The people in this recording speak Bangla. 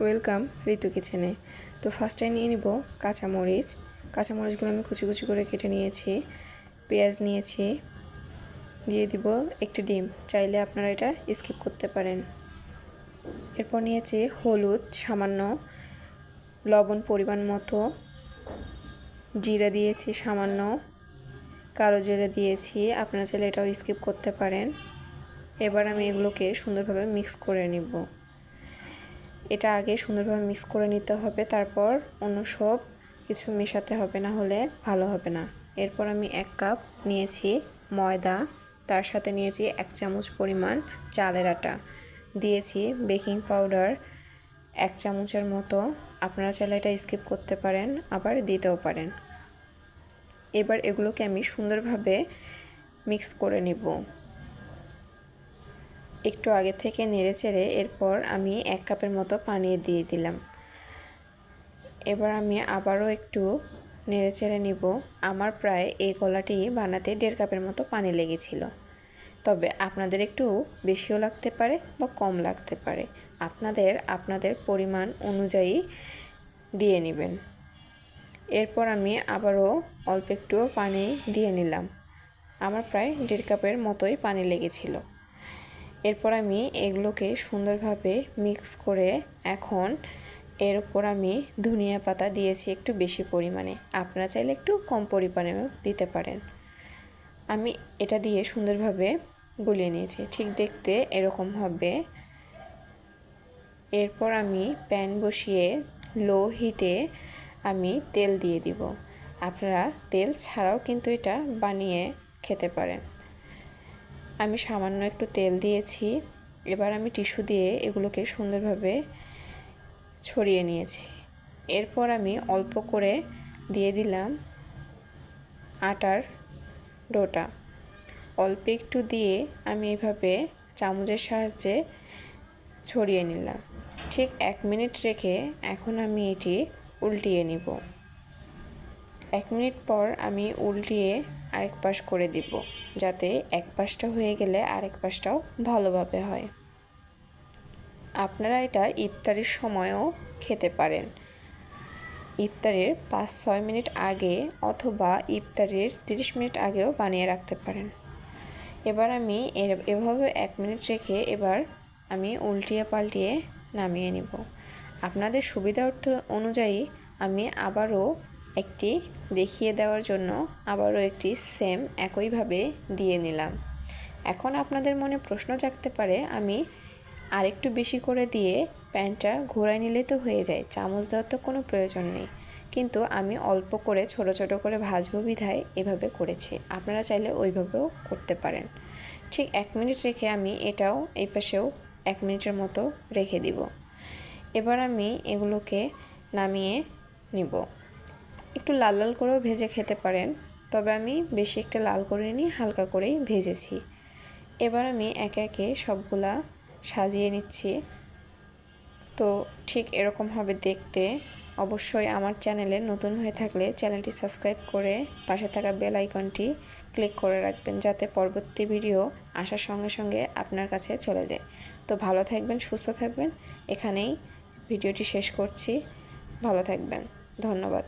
ওয়েলকাম ঋতু কিচেনে। তো ফার্স্টে নিয়ে নিব কাঁচামরিচ। কাঁচামরিচগুলো আমি কুচি কুচি করে কেটে নিয়েছি, পেঁয়াজ নিয়েছি, দিয়ে দিব একটি ডিম। চাইলে আপনারা এটা স্কিপ করতে পারেন। এরপর নিয়েছি হলুদ, সামান্য লবণ পরিমাণ মতো। জিরা দিয়েছি সামান্য। কালো জিরা দিয়েছি, আপনারা চাইলে এটাও স্কিপ করতে পারেন। এবার আমি এগুলোকে সুন্দরভাবে মিক্স করে নিব। এটা আগে সুন্দরভাবে মিক্স করে নিতে হবে, তারপর অন্য সব কিছু মেশাতে হবে, না হলে ভালো হবে না। এরপর আমি এক কাপ নিয়েছি ময়দা, তার সাথে নিয়েছি এক চামচ পরিমাণ চালের আটা। দিয়েছি বেকিং পাউডার এক চামচের মতো, আপনারা চাইলে এটা স্কিপ করতে পারেন, আবার দিতেও পারেন। এবার এগুলোকে আমি সুন্দরভাবে মিক্স করে নিব। একটু আগে থেকে নেড়ে চেড়ে এরপর আমি এক কাপের মতো পানি দিয়ে দিলাম। এবার আমি আবারও একটু নেড়ে চেড়ে নিব। আমার প্রায় এই গলাটি বানাতে দেড় কাপের মতো পানি লেগেছিল। তবে আপনাদের একটু বেশিও লাগতে পারে বা কম লাগতে পারে। আপনাদের আপনাদের পরিমাণ অনুযায়ী দিয়ে নেবেন। এরপর আমি আবারও অল্প একটু পানি দিয়ে নিলাম। আমার প্রায় দেড় কাপের মতোই পানি লেগেছিল। এরপর আমি এগুলোকে সুন্দরভাবে মিক্স করে এখন এর উপর আমি ধনিয়া পাতা দিয়েছি একটু বেশি পরিমাণে। আপনারা চাইলে একটু কম পরিমাণেও দিতে পারেন। আমি এটা দিয়ে সুন্দরভাবে গুলিয়ে নিয়েছি। ঠিক দেখতে এরকম হবে। এরপর আমি প্যান বসিয়ে লো হিটে আমি তেল দিয়ে দিব। আপনারা তেল ছাড়াও কিন্তু এটা বানিয়ে খেতে পারেন। আমি সামান্য একটু তেল দিয়েছি, এবার আমি টিস্যু দিয়ে এগুলোকে সুন্দরভাবে ছড়িয়ে নিয়েছি। এরপর আমি অল্প করে দিয়ে দিলাম আটার ডোটা। অল্প একটু দিয়ে আমি এভাবে চামচের সাহায্যে ছড়িয়ে নিলাম। ঠিক এক মিনিট রেখে এখন আমি এটি উল্টিয়ে নিব। এক মিনিট পর আমি উল্টিয়ে আরেক পাশ করে দিব, যাতে এক পাশটা হয়ে গেলে আরেক পাশটাও ভালোভাবে হয়। আপনারা এটা ইফতারির সময়ও খেতে পারেন। ইফতারের পাঁচ ছয় মিনিট আগে অথবা ইফতারের তিরিশ মিনিট আগেও বানিয়ে রাখতে পারেন। এবার আমি এভাবে এক মিনিট রেখে এবার আমি উল্টিয়ে পাল্টিয়ে নামিয়ে নিব। আপনাদের সুবিধার্থ অনুযায়ী আমি আবারও একটি দেখিয়ে দেওয়ার জন্য আবারও একটি সেম একইভাবে দিয়ে নিলাম। এখন আপনাদের মনে প্রশ্ন জাগতে পারে, আমি আরেকটু বেশি করে দিয়ে প্যানটা ঘোরায় নিলে তো হয়ে যায়, চামচ দেওয়ার তো কোনো প্রয়োজন নেই। কিন্তু আমি অল্প করে, ছোট ছোট করে ভাজবো বিধায় এভাবে করেছি, আপনারা চাইলে ওইভাবেও করতে পারেন। ঠিক এক মিনিট রেখে আমি এটাও এই পাশেও এক মিনিটের মতো রেখে দিব। এবার আমি এগুলোকে নামিয়ে নিব। একটু লাল লাল করেও ভেজে খেতে পারেন, তবে আমি বেশি একটা লাল করে নিই হালকা করেই ভেজেছি। এবার আমি একে একে সবগুলা সাজিয়ে নিচ্ছি। তো ঠিক এরকম হবে দেখতে। অবশ্যই আমার চ্যানেলে নতুন হয়ে থাকলে চ্যানেলটি সাবস্ক্রাইব করে পাশে থাকা বেল আইকনটি ক্লিক করে রাখবেন, যাতে পরবর্তী ভিডিও আসার সঙ্গে সঙ্গে আপনার কাছে চলে যায়। তো ভালো থাকবেন, সুস্থ থাকবেন। এখানেই ভিডিওটি শেষ করছি। ভালো থাকবেন। ধন্যবাদ।